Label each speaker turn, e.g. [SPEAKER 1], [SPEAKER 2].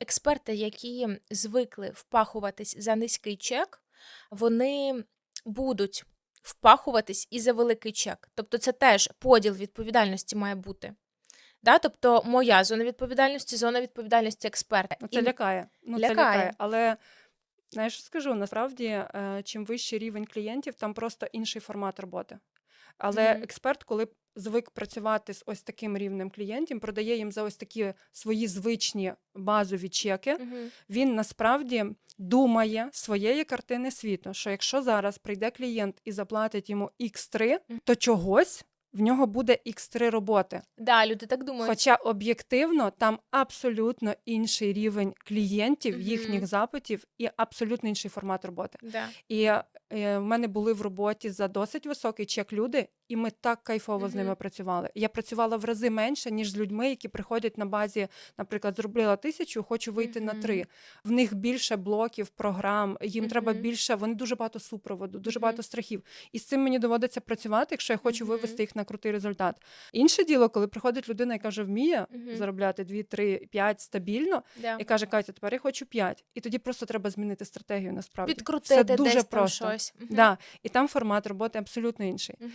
[SPEAKER 1] експерти, які звикли впахуватись за низький чек, вони будуть впахуватись і за великий чек. Тобто це теж поділ відповідальності має бути. Да? Тобто моя зона відповідальності, зона відповідальності експерта.
[SPEAKER 2] Ну, Це
[SPEAKER 1] І-
[SPEAKER 2] лякає. Ну, це
[SPEAKER 1] Лякає.
[SPEAKER 2] лякає. Знаєш, що скажу, насправді, е, чим вищий рівень клієнтів, там просто інший формат роботи. Але
[SPEAKER 1] Мгм.
[SPEAKER 2] експерт, коли звик працювати з ось таким рівнем клієнтів, продає їм за ось такі свої звичні базові чеки,
[SPEAKER 1] Мгм.
[SPEAKER 2] він насправді думає своєї картини світу, що якщо зараз прийде клієнт і заплатить йому X3,
[SPEAKER 1] Мгм.
[SPEAKER 2] то чогось в нього буде X3 роботи.
[SPEAKER 1] Да, люди так думають.
[SPEAKER 2] Хоча об'єктивно там абсолютно інший рівень клієнтів,
[SPEAKER 1] Мгм.
[SPEAKER 2] їхніх запитів і абсолютно інший формат роботи.
[SPEAKER 1] Да.
[SPEAKER 2] І і в мене були в роботі за досить високий чек люди, і ми так кайфово з ними працювали. Я працювала в рази менше, ніж з людьми, які приходять на базі, наприклад, зробила тисячу, хочу вийти на три. В них більше блоків, програм, їм треба більше, вони дуже багато супроводу, дуже
[SPEAKER 1] Мгм.
[SPEAKER 2] багато страхів. І з цим мені доводиться працювати, якщо я хочу
[SPEAKER 1] Мгм.
[SPEAKER 2] вивести їх на крутий результат. Інше діло, коли приходить людина, яка вже вміє
[SPEAKER 1] Мгм.
[SPEAKER 2] заробляти 2, 3, 5 стабільно,
[SPEAKER 1] Да.
[SPEAKER 2] і каже, Катя, тепер я хочу 5. І тоді просто треба змінити стратегію насправді.
[SPEAKER 1] Підкрутити
[SPEAKER 2] Це дуже
[SPEAKER 1] десь там
[SPEAKER 2] просто.
[SPEAKER 1] щось. Мгм.
[SPEAKER 2] Да. І там формат роботи абсолютно інший.
[SPEAKER 1] Мгм.